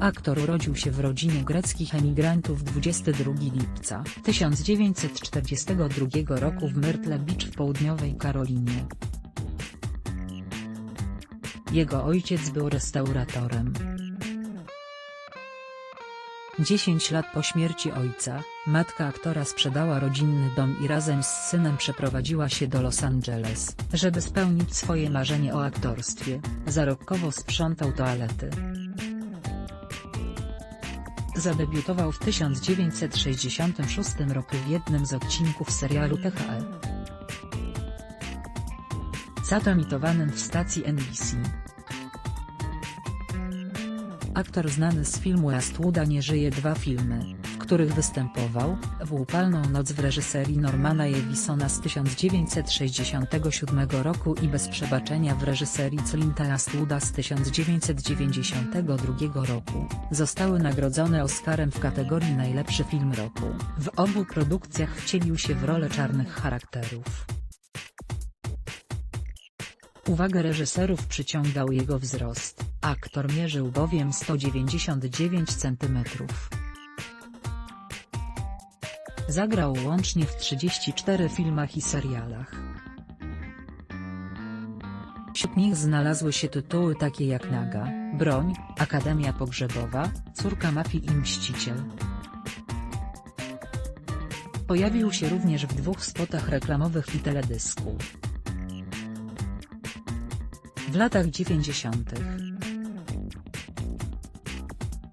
Aktor urodził się w rodzinie greckich emigrantów 22 lipca 1942 roku w Myrtle Beach w południowej Karolinie. Jego ojciec był restauratorem. 10 lat po śmierci ojca, matka aktora sprzedała rodzinny dom i razem z synem przeprowadziła się do Los Angeles, żeby spełnić swoje marzenie o aktorstwie, zarobkowo sprzątał toalety. Zadebiutował w 1966 roku w jednym z odcinków serialu THL. Zatomitowanym w stacji NBC. Aktor znany z filmu Eastwooda nie żyje dwa filmy, których występował, w Upalną noc w reżyserii Normana Jewisona z 1967 roku i Bez przebaczenia w reżyserii Clint'a Eastwooda z 1992 roku, zostały nagrodzone Oscarem w kategorii Najlepszy film roku. W obu produkcjach wcielił się w rolę czarnych charakterów. Uwagę reżyserów przyciągał jego wzrost, aktor mierzył bowiem 199 cm. Zagrał łącznie w 34 filmach i serialach. Wśród nich znalazły się tytuły takie jak Naga, Broń, Akademia Pogrzebowa, Córka Mafii i Mściciel. Pojawił się również w dwóch spotach reklamowych i teledysku. W latach 90.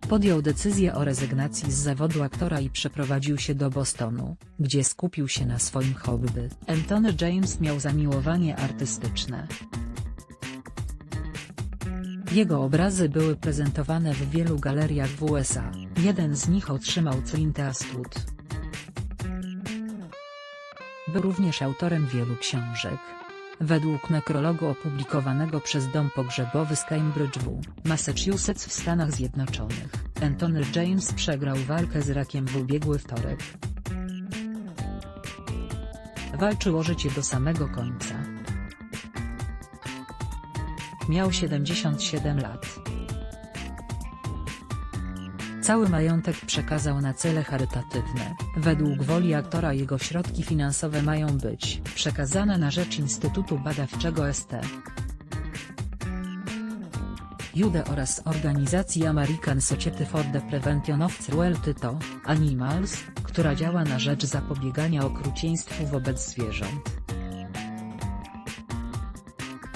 Podjął decyzję o rezygnacji z zawodu aktora i przeprowadził się do Bostonu, gdzie skupił się na swoim hobby. Anthony James miał zamiłowanie artystyczne. Jego obrazy były prezentowane w wielu galeriach w USA, jeden z nich otrzymał Clint Eastwood. Był również autorem wielu książek. Według nekrologu opublikowanego przez Dom Pogrzebowy z Cambridge w Massachusetts w Stanach Zjednoczonych, Anthony James przegrał walkę z rakiem w ubiegły wtorek. Walczył o życie do samego końca. Miał 77 lat. Cały majątek przekazał na cele charytatywne. Według woli aktora jego środki finansowe mają być przekazane na rzecz Instytutu Badawczego ST. Jude oraz organizacji American Society for the Prevention of Cruelty to Animals, która działa na rzecz zapobiegania okrucieństwu wobec zwierząt.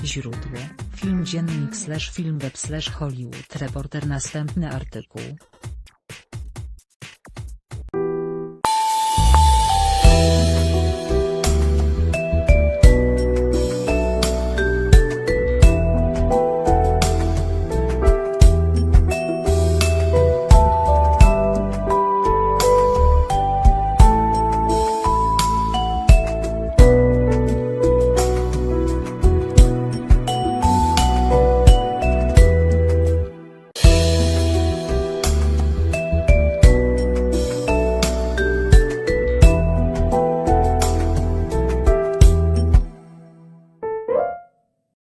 Źródło: Film Dziennik slash Film Web slash Hollywood Reporter Następny artykuł